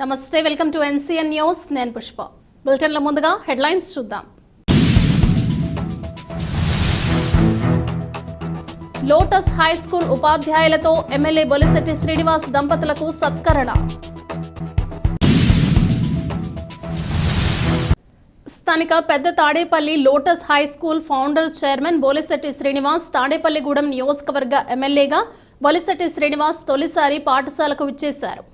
నమస్తే welcome to NCN news. నేను పుష్ప. బులెటిన్ల ముందుగా హెడ్లైన్స్ చూద్దాం. లోటస్ హై స్కూల్ ఉపాధ్యాయులతో ఎమ్మెల్యే బొలిశెట్టి శ్రీనివాస్ దంపతులకు సత్కరణ. స్థానిక పెద్ద Tadepalli Lotus high school founder chairman Bolisetti Srinivas Tadepalligudem నియోజకవర్గ ఎమ్మెల్యేగా బొలిశెట్టి శ్రీనివాస్ తొలిసారి పాఠశాలకు విచ్చేశారు.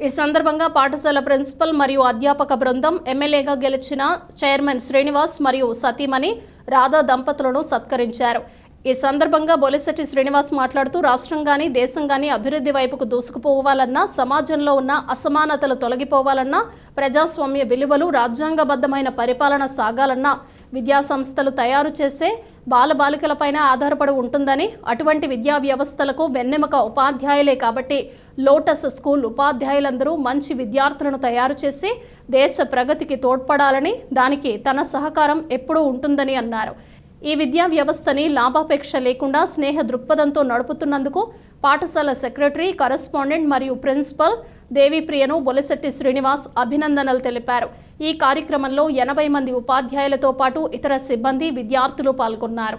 ఈ సందర్భంగా పాఠశాల ప్రిన్సిపల్ మరియు అధ్యాపక బృందం ఎమ్మెల్యేగా గెలిచిన చైర్మన్ శ్రీనివాస్ మరియు సతీమణి రాధా దంపతులను సత్కరించారు. ఈ సందర్భంగా బొలిశెట్టి శ్రీనివాస్ మాట్లాడుతూ రాష్ట్రం గాని దేశం గాని అభివృద్ధి వైపుకు దూసుకుపోవాలన్నా సమాజంలో ఉన్న అసమానతలు తొలగిపోవాలన్నా ప్రజాస్వామ్య విలువలు రాజ్యాంగబద్ధమైన పరిపాలన సాగాలన్నా విద్యా సంస్థలు తయారు చేసే బాలబాలికలపైన ఆధారపడి ఉంటుందని అటువంటి విద్యా వ్యవస్థలకు వెన్నెముక ఉపాధ్యాయులే కాబట్టి లోటస్ స్కూల్ ఉపాధ్యాయులందరూ మంచి విద్యార్థులను తయారు చేసి దేశ ప్రగతికి తోడ్పడాలని దానికి తన సహకారం ఎప్పుడూ ఉంటుందని అన్నారు. ఈ విద్యా వ్యవస్థని లాభాపేక్ష లేకుండా స్నేహ దృక్పథంతో నడుపుతున్నందుకు పాఠశాల సెక్రటరీ కరస్పాండెంట్ మరియు ప్రిన్సిపల్ దేవిప్రియను బొలిశెట్టి శ్రీనివాస్ అభినందనలు తెలిపారు. ఈ కార్యక్రమంలో ఎనభై మంది ఉపాధ్యాయులతో పాటు ఇతర సిబ్బంది విద్యార్థులు పాల్గొన్నారు.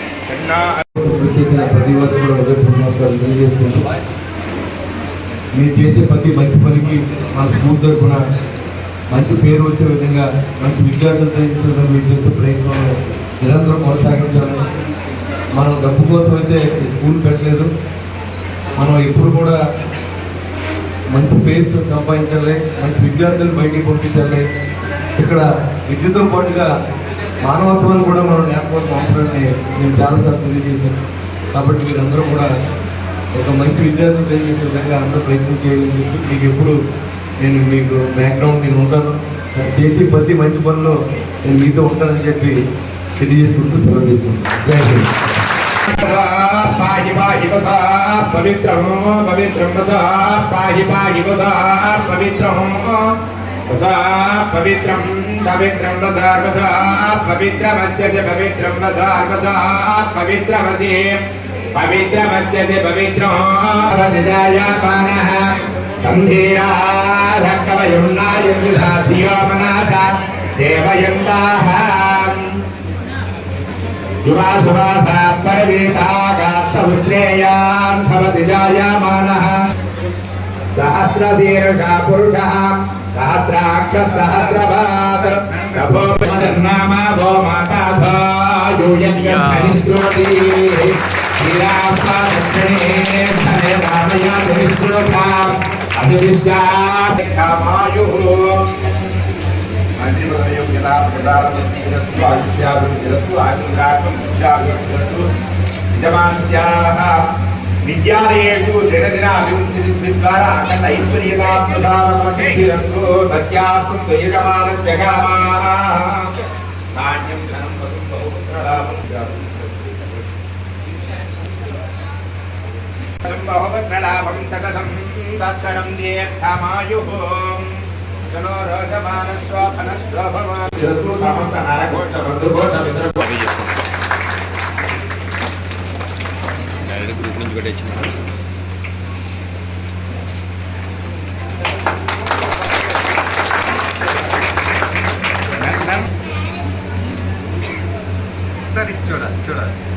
ప్రతి మీరు చేసే ప్రతి మంచి పనికి మా స్కూల్ తరఫున మంచి పేరు వచ్చే విధంగా మంచి విద్యార్థులు తయారు మీరు చేసే ప్రయత్నంలో నిరంతరం కొనసాగించాలి. మనం డబ్బు కోసం అయితే స్కూల్ పెట్టలేదు. మనం ఎప్పుడు కూడా మంచి పేరు సంపాదించాలి మంచి విద్యార్థులు బయటికి పంపించాలి. ఇక్కడ విద్యతో పాటుగా మానవత్వాన్ని కూడా మనం నేర్పాల్సిన అవసరాన్ని నేను జాగ్రత్తగా తెలియజేశాను. కాబట్టి మీరందరూ కూడా ఒక మంచి విద్యార్థులు తెలియజేసే విధంగా అందరూ ప్రయత్నం చేయాలని చెప్పి మీకు ఎప్పుడు నేను మీకు బ్యాక్గ్రౌండ్ నేను ఉంటాను. చేసి ప్రతి మంచి పనిలో నేను మీతో ఉంటానని చెప్పి తెలియజేసుకుంటూ సెలవు తీసుకుంటాను థ్యాంక్ యూ పవిత్రం పవిత్రం పాయి పాయి పవిత్రం. वसा पवित्रं पवित्रं वसा वसा पवित्रमस्य च पवित्रं वसा वसा पवित्रमसि पवित्रमस्य च पवित्रं वदजायमानः गम्भीराधकवयुन्नायुर्विधाधियो मनसा देवयन्ताः युवासुवासा परवेतागात्समुश्रेयान् भवति जायमानः सहस्रशीर्षा पुरुषः సహస్రాక్ష సహస్రభాస సభోర్నామ భో మాతాధోయోతి అభివిష్టాయు మంత్రివర్యం యథా ప్రసారం తిరస్సు ఆయుష్యాభివృద్ధిరస్సు విద్యాలయేషు దినదిన అభివృద్ధి సిద్ధి ద్వారా అఖండ ఐశ్వర్యతాత్మసాధన సిద్ధిరస్తు సత్యాసంతు యజమానస్య కామాः నాణ్యం ధనం వసు బహుపుత్రలాభం బహుపుత్రలాభం సదసం తత్సరం దీర్ఘమాయుః సమస్త నరకోట బంధుకోట మిత్ర నుంచి పెట్టచ్చు మనం సరే చూడాలి చూడాలి